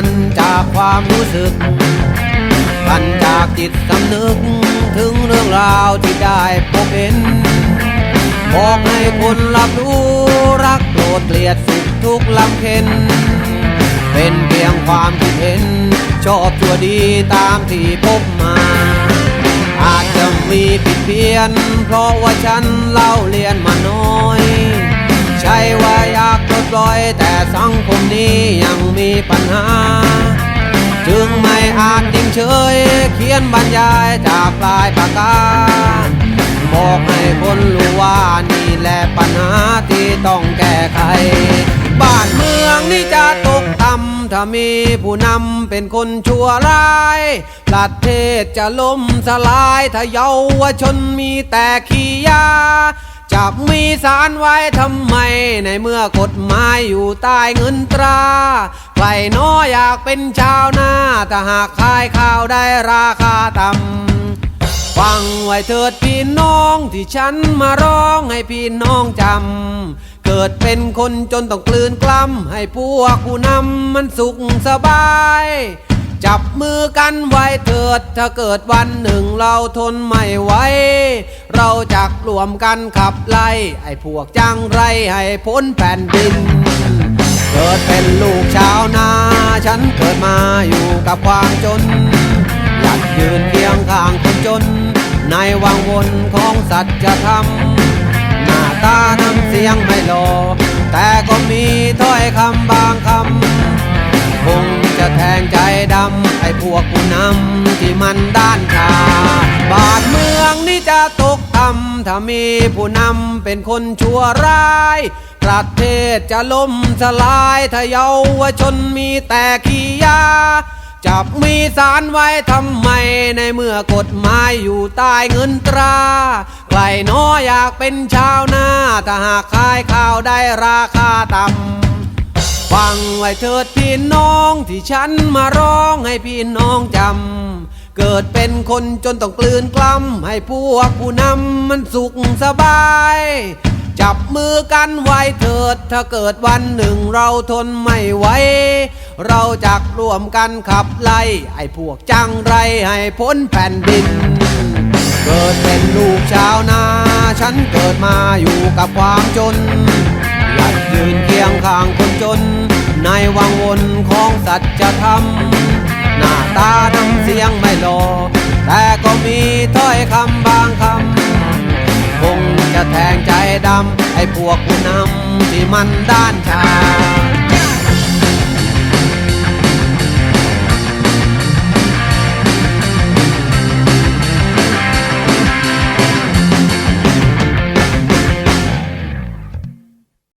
ันจากความรู้สึกกันจากจิตสำนึก ถึงเรื่องราวที่ได้พบเห็น บอกให้คนรับรู้รักโกรธเกลียดสุขทุกข์ลำเค็นเป็นเพียงความคิดเห็น ชอบชั่วดีตามที่พบมา อาจจะมีผิดเพี้ยน เพราะว่าฉันเล่าเรียนมาน้อย ใช่ว่าอยากปลดปล่อยแต่สังคมนี้ มีปัญหา จึงไม่อาจนิ่งเฉย เขียนบรรยายจากปลายปากกา บอกให้คนรู้ว่านี่แหละปัญหาที่ต้องแก้ไข บ้านเมืองนี่จะตกต่ำถ้ามีผู้นำเป็นคนชั่วร้ายประเทศจะล่มสลายถ้าเยาวชนมีแต่ขี้ยา จะมีสารไว้ทำไม ในเมื่อกฎหมายอยู่ใต้เงินตราใครน้ออยากเป็นชาวนาถ้าหากขายข้าวได้ราคาต่ำฟังไว้เถิดพี่น้องที่ฉันมาร้องให้พี่น้องจำ เกิดเป็นคนจนต้องกลืนกล้ำให้พวกผู้นำมันสุขสบาย จับมือกันไว้เถิด ถ้าเกิดวันหนึ่งเราทนไม่ไหว เราจักรวมกันขับไล่ ไอ้พวกจังไรให้พ้นแผ่นดิน เกิดเป็นลูกชาวนา ฉันเกิดมาอยู่กับความจน อยากยืนเคียงข้างคนจน ในวังวนของสัจธรรมหน้าตาน้ำเสียงไม่หลอแต่ก็มีถ้อยคำบา พวกผู้นำที่มันด้านชา บาดเมืองนี่จะตกต่ำถ้ามีผู้นำเป็นคนชั่วร้าย ประเทศจะล่มสลายถ้าเยาวชนมีแต่ขี้ยา จับมีสารไว้ทำไมในเมื่อกฎหมายอยู่ใต้เงินตราใครน้ออยากเป็นชาวนาถ้าหากขายข้าวได้ราคาต่ำ ฟังไว้เถิดพี่น้องที่ฉันมาร้องให้พี่น้องจำ เกิดเป็นคนจนต้องกลืนกล้ำให้พวกผู้นำมันสุขสบาย จับมือกันไว้เถิดถ้าเกิดวันหนึ่งเราทนไม่ไหวเราจักร่วมกันขับไล่ไอ้พวกจังไรให้พ้นแผ่นดิน เกิดเป็นลูกชาวนา ฉันเกิดมาอยู่กับความจน อยากยืนเคียงข้างคนจน ในวังวนของสัจธรรม หน้าตาน้ำเสียงไม่หลอแต่ก็มีถ้อยคำบางคำ คงจะแทงใจดำให้พวกผู้นำที่มันด้านชา